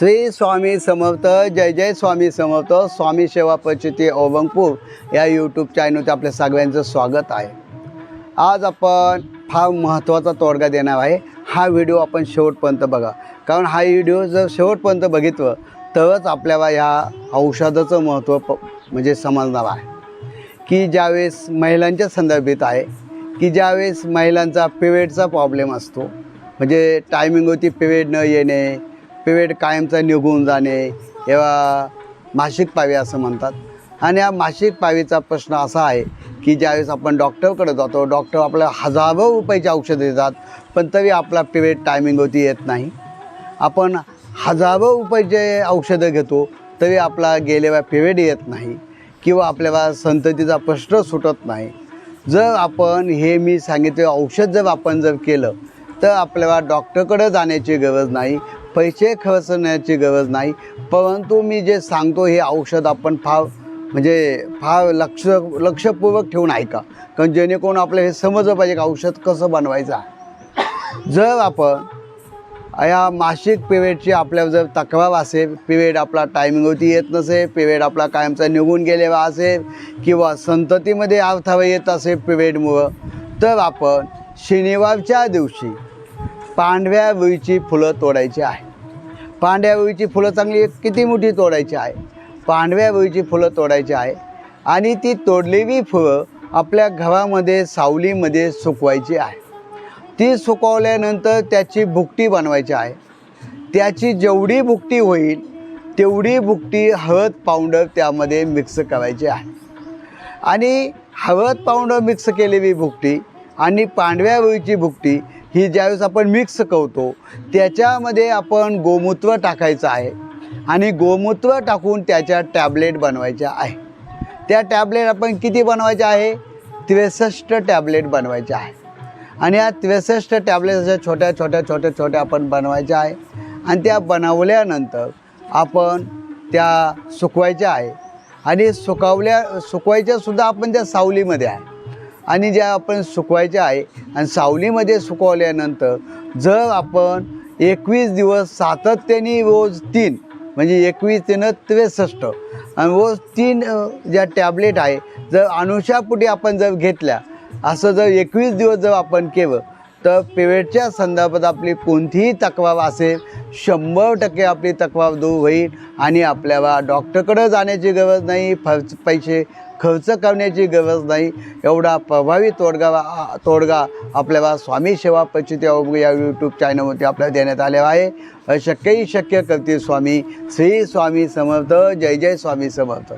श्री स्वामी समर्थ जय जय स्वामी समर्थ स्वामी सेवा परिचिती अवंगपूर या यूट्यूब चॅनलवर आपल्या सगळ्यांचं स्वागत आहे. आज आपण फार महत्त्वाचा तोडगा देणार आहे. हा व्हिडिओ आपण शेवटपर्यंत बघा. कारण हा व्हिडिओ जर शेवटपर्यंत बघितलं तरच आपल्याला ह्या औषधाचं महत्त्व प म्हणजे समजणार आहे. की ज्यावेळेस महिलांच्या संदर्भित आहे की ज्यावेळेस महिलांचा पिरियडचा प्रॉब्लेम असतो म्हणजे टायमिंगवरती पिरियड न येणे पिरियड कायमचा निघून जाणे किंवा मासिक पावी असं म्हणतात. आणि या मासिक पावीचा प्रश्न असा आहे की ज्यावेळेस आपण डॉक्टरकडे जातो डॉक्टर आपल्याला हजारो रुपयाची औषधं देतात पण तरी आपला पिरियड टायमिंगवरती येत नाही. आपण हजारो रुपयाचे औषधं घेतो तरी आपला गेलेला पिरियड येत नाही किंवा आपल्याला संततीचा प्रश्न सुटत नाही. जर आपण हे मी सांगितले औषध जर आपण जर केलं तर आपल्याला डॉक्टरकडे जाण्याची गरज नाही पैसे खर्चण्याची गरज नाही. परंतु मी जे सांगतो हे औषध आपण फार म्हणजे फार लक्ष लक्षपूर्वक ठेवून ऐका. कारण जेणेकरून आपलं हे समजलं पाहिजे की औषध कसं बनवायचं आहे. जर आपण या मासिक पिरियडची आपल्या जर तक्रार असेल पिरियड आपला टायमिंगवरती येत नसेल पिरियड आपला कायमचा निघून गेलेला असेल किंवा संततीमध्ये अर्थावा येत असेल पिरियडमुळं तर आपण शनिवारच्या दिवशी पांढऱ्या वेळीची फुलं तोडायची आहे. पांढऱ्या वेळीची फुलं चांगली किती मोठी तोडायची आहे? पांढऱ्या वेळीची फुलं तोडायची आहे. आणि ती तोडलेली फुलं आपल्या घरामध्ये सावलीमध्ये सुकवायची आहे. ती सुकवल्यानंतर त्याची भुकटी बनवायची आहे. त्याची जेवढी भुकटी होईल तेवढी भुकटी हळद पावडर त्यामध्ये मिक्स करायची आहे. आणि हळद पावडर मिक्स केलेली भुकटी आणि पांढऱ्या भुकटी ही ज्यावेळेस आपण मिक्स करतो त्याच्यामध्ये आपण गोमूत्र टाकायचं आहे. आणि गोमूत्र टाकून त्याच्या टॅबलेट बनवायच्या आहे. त्या टॅबलेट आपण किती बनवायच्या आहे? त्रेसष्ट टॅबलेट बनवायच्या आहे. आणि या त्रेसष्ट टॅबलेट अशा छोट्या छोट्या छोट्या छोट्या आपण बनवायच्या आहे. आणि त्या बनवल्यानंतर आपण त्या सुकवायच्या आहे. आणि सुकवल्या सुकवायच्यासुद्धा आपण त्या सावलीमध्ये आहे. आणि ज्या आपण सुकवायच्या आहे आणि सावलीमध्ये सुकवल्यानंतर जर आपण एकवीस दिवस सातत्याने रोज तीन म्हणजे एकवीस तीन त्रेसष्ट आणि रोज तीन ज्या टॅबलेट आहे जर अनुषापुटी आपण जर घेतल्या असं जर एकवीस दिवस जर आपण केलं तर पेवेटच्या संदर्भात आपली कोणतीही तक्रार असेल शंभर टक्के आपली तक्रार दूर होईल आणि आपल्याला डॉक्टरकडं जाण्याची गरज नाही खर्च पैसे खर्च करण्याची गरज नाही. एवढा प्रभावी तोडगा तोडगा आपल्याला स्वामी सेवा पचिती अवघ या यूट्यूब चॅनलवरती आपल्याला देण्यात आलेला आहे. शक्यही शक्य करते स्वामी श्री स्वामी समर्थ जय जय स्वामी समर्थ.